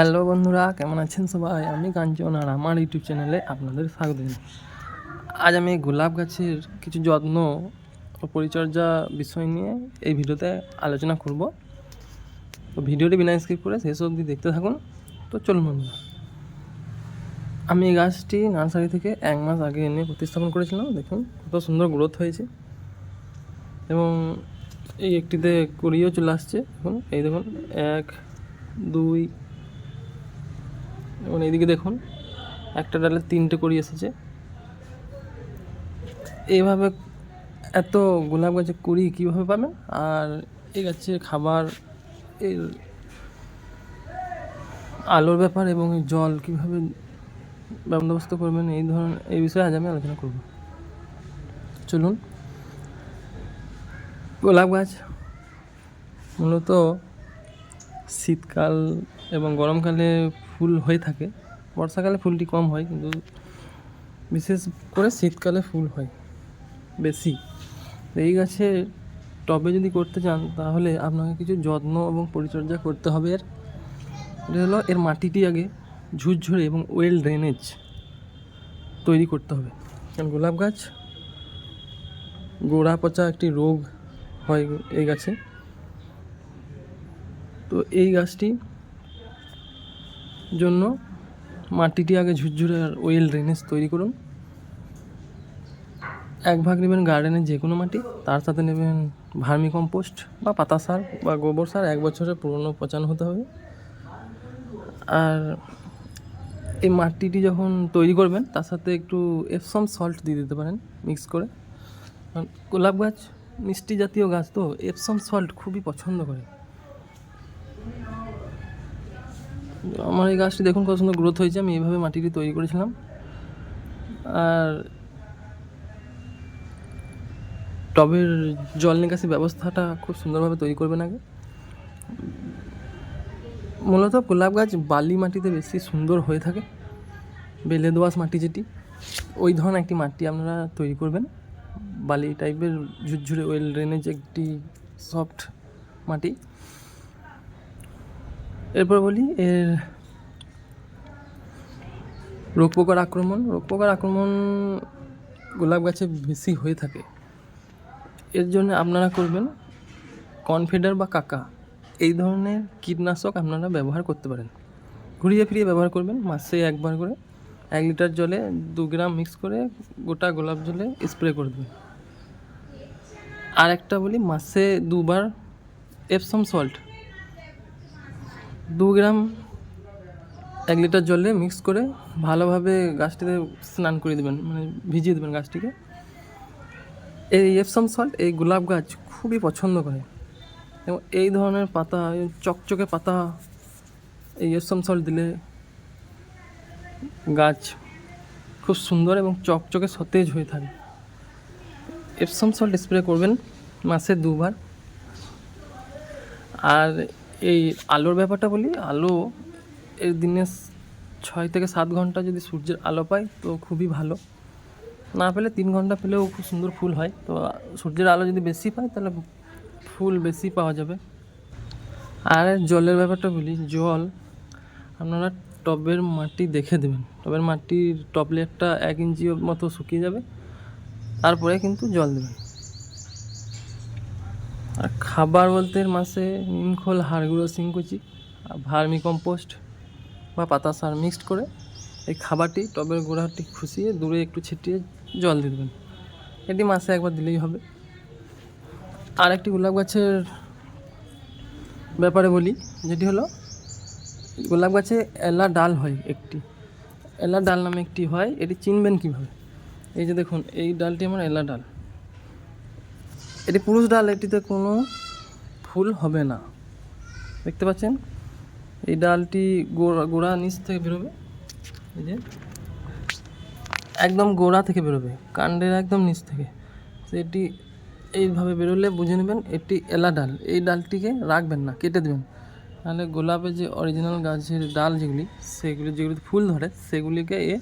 Hello বন্ধুরা, কেমন আছেন সবাই? আমি কাঞ্চন আর আমার ইউটিউব চ্যানেলে আপনাদের স্বাগত। আজ আমি গোলাপ গাছের কিছু যত্ন ও পরিচর্যা বিষয় নিয়ে এই ভিডিওতে আলোচনা করব। তো ভিডিওটি বিনা স্কিপ করে শেষ অবধি দেখতে থাকুন। তো চলুন বন্ধুরা। আমি এই গাছটি নার্সারি থেকে এক মাস আগে এনে প্রতিস্থাপন করেছিলাম। দেখুন, কত সুন্দর গ্রোথ হয়েছে। এবং এই একটিতে কুড়িও চলে আসছে। দেখুন, এই দেখুন, এক, দুই এবং এইদিকে দেখুন, একটা ডালে তিনটে করি এসেছে। এইভাবে এত গোলাপ গাছের কুড়ি কীভাবে পাবেন? আর এই গাছের খাবার, এর আলোর ব্যাপার এবং জল কীভাবে বন্দোবস্ত করবেন, এই ধরনের, এই বিষয়ে আজ আমি আলোচনা করব। চলুন। গোলাপ গাছ মূলত শীতকাল এবং গরমকালে ফুল হয়ে থাকে। বর্ষাকালে ফুলটি কম হয়, কিন্তু বিশেষ করে শীতকালে ফুল হয়, বেশি। এই গাছে টবে যদি করতে চান, তাহলে আপনাকে কিছু যত্ন এবং পরিচর্যা করতে হবে। এর, এটা হলো এর মাটিটি আগে ঝুরঝুরে এবং ওয়েল ড্রেনেজ তৈরি করতে হবে। কারণ গোলাপ গাছ গোড়া পচা একটি রোগ হয় এই গাছে। তো এই গাছটি জন্য মাটিটি আগে ঝুরঝুরে আর ওয়েল ড্রেনেজ তৈরি করুন। এক ভাগ নেবেন গার্ডেনের যে কোনো মাটি, তার সাথে নেবেন ভার্মি কম্পোস্ট বা পাতা সার বা গোবর সার, এক বছরের পুরনো পচানো হতে হবে। আর এই মাটিটি যখন তৈরি করবেন, তার সাথে একটু এপসম সল্ট দিয়ে দিতে পারেন মিক্স করে। গোলাপ গাছ, মিষ্টি জাতীয় গাছ তো এপসম সল্ট খুবই পছন্দ করে। আমার এই গাছটি দেখুন কত সুন্দর গ্রোথ হয়েছে, আমি এইভাবে মাটিটি তৈরি করেছিলাম। আর টবের জল নিকাশি ব্যবস্থাটা খুব সুন্দরভাবে তৈরি করবেন আগে। মূলত গোলাপ গাছ বালি মাটিতে বেশি সুন্দর হয়ে থাকে। বেলে দোয়াশ মাটি যেটি, ওই ধরনের একটি মাটি আপনারা তৈরি করবেন। বালি টাইপের ঝুরঝুরে ওয়েল ড্রেনেজ একটি সফট মাটি। এরপর বলি, এর রোগ পোকার আক্রমণ, রোগ পোকার আক্রমণ গোলাপ গাছে বেশি হয়ে থাকে। এর জন্য আপনারা করবেন কনফিডার বা কাকা। এই ধরনের কীটনাশক আপনারা ব্যবহার করতে পারেন। ঘুরিয়ে ফিরিয়ে ব্যবহার করবেন, মাসে একবার করে এক লিটার জলে দু গ্রাম মিক্স করে গোটা গোলাপ জলে স্প্রে করে দেবেন। আর একটা বলি, মাসে দুবার এপসম সল্ট দু গ্রাম এক লিটার জলে মিক্স করে ভালোভাবে গাছটিতে স্নান করে দেবেন মানে ভিজিয়ে দেবেন গাছটিকে। এই এপসম সল্ট এই গোলাপ গাছ খুবই পছন্দ করে। এবং এই ধরনের পাতা চকচকে পাতা এই এপসম সল্ট দিলে গাছ খুব সুন্দর এবং চকচকে সতেজ হয়ে থাকে। এপসম সল্ট স্প্রে করবেন মাসে দুবার। আর এই আলোর ব্যাপারটা বলি, আলো এর দিনে ছয় থেকে সাত ঘণ্টা যদি সূর্যের আলো পায় তো খুবই ভালো। না পেলে তিন ঘণ্টা পেলেও খুব সুন্দর ফুল হয়। তো সূর্যের আলো যদি বেশি পায় তাহলে ফুল বেশি পাওয়া যাবে। আর জলের ব্যাপারটা বলি, জল আপনারা টবের মাটি দেখে দেবেন। টবের মাটির টপ লেয়ারটা এক ইঞ্চি মতো শুকিয়ে যাবে। তারপরে কিন্তু জল দেবেন। আর খাবার বলতে মাসে নিমখোল হাড়গুঁড়ো সিংকুচি ভার্মি কম্পোস্ট বা পাতা সার মিক্সড করে এই খাবারটি, টবের গোড়াটি খুশিয়ে দূরে একটু ছিটিয়ে জল দিয়ে দেবেন। এটি মাসে একবার দিলেই হবে। আর একটি গোলাপ গাছের ব্যাপারে বলি, যেটি হলো, গোলাপ গাছে এলা ডাল হয় একটি। এলা ডাল নামে একটি হয়, এটি চিনবেন কীভাবে? এই যে দেখুন, এই ডালটি আমার এলা ডাল। এটি পুরুষ ডাল, এটিতে কোনো ফুল হবে না। দেখতে পাচ্ছেন? এই ডালটি গোড়া গোড়া নিচ থেকে বেরোবে। এই যে। একদম গোড়া থেকে বেরোবে, কাণ্ডের একদম নিচ থেকে। সেটি এইভাবে বেরোলে বুঝে নেবেন এটি এলা ডাল। এই ডালটিকে রাখবেন না, কেটে দেবেন। নাহলে গোলাপের যে অরিজিনাল গাছের ডাল যেগুলি, সেগুলি যেগুলি ফুল ধরে, সেগুলিকে এ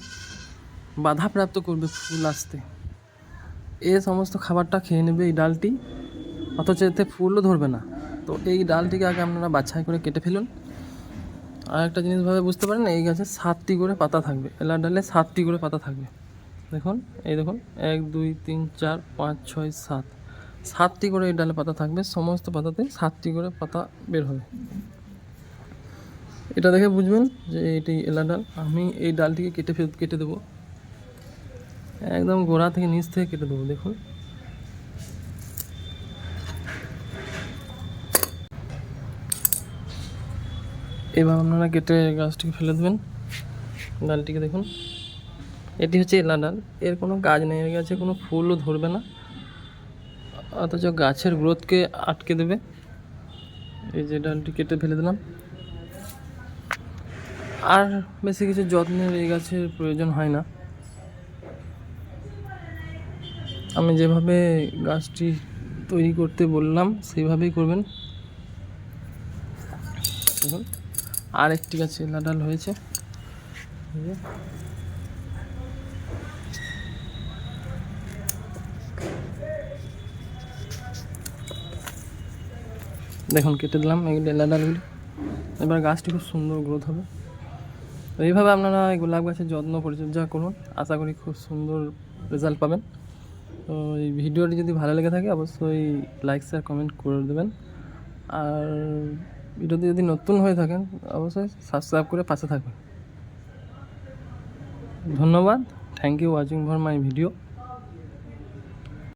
বাধাপ্রাপ্ত করবে ফুল আসতে। এ সমস্ত খাবারটা খেয়ে নেবে এই ডালটি, অথচ এতে ফুলও ধরবে না। তো এই ডালটিকে আগে আপনারা বাছাই করে কেটে ফেলুন। আর একটা জিনিসভাবে বুঝতে পারেন, এই গাছে সাতটি করে পাতা থাকবে। এলার ডালে সাতটি করে পাতা থাকবে। দেখুন, এই দেখুন, এক, দুই, তিন, চার, পাঁচ, ছয়, সাত। সাতটি করে এই ডালে পাতা থাকবে, সমস্ত পাতাতে সাতটি করে পাতা বের হবে। এটা দেখে বুঝবেন যে এটি এলা ডাল। আমি এই ডালটিকে কেটে কেটে দেবো। একদম গোড়া থেকে নিচ থেকে কেটে দেবো, দেখুন। এবার আপনারা কেটে গাছটিকে ফেলে দেবেন। ডালটিকে দেখুন। এটি হচ্ছে এলা ডাল। এর কোনো কাজ নেই, এর গাছে কোনো ফুলও ধরবে না। অথচ গাছের গ্রোথকে আটকে দেবে। এই যে ডালটি কেটে ফেলে দিলাম। আর বেশি কিছু যত্নের এই গাছের প্রয়োজন হয় না। আমি যেভাবে গাছটি তৈরি করতে বললাম, সেইভাবেই করবেন। দেখুন আর একটি গাছে লাডাল হয়েছে। দেখুন, কেটে দিলাম এই ডেলা ডালগুলি এবার গাছটি খুব সুন্দর গ্রোথ হবে। তো এইভাবে আপনারা গোলাপ গাছের যত্ন পরিচর্যা করুন। আশা করি খুব সুন্দর রেজাল্ট পাবেন। তো এই ভিডিওটি যদি ভালো লেগে থাকে, অবশ্যই লাইক শেয়ার কমেন্ট করে দেবেন। আর ভিডিওটি যদি নতুন হয়ে থাকেন, অবশ্যই সাবস্ক্রাইব করে পাশে থাকবেন। ধন্যবাদ। Thank you watching for my video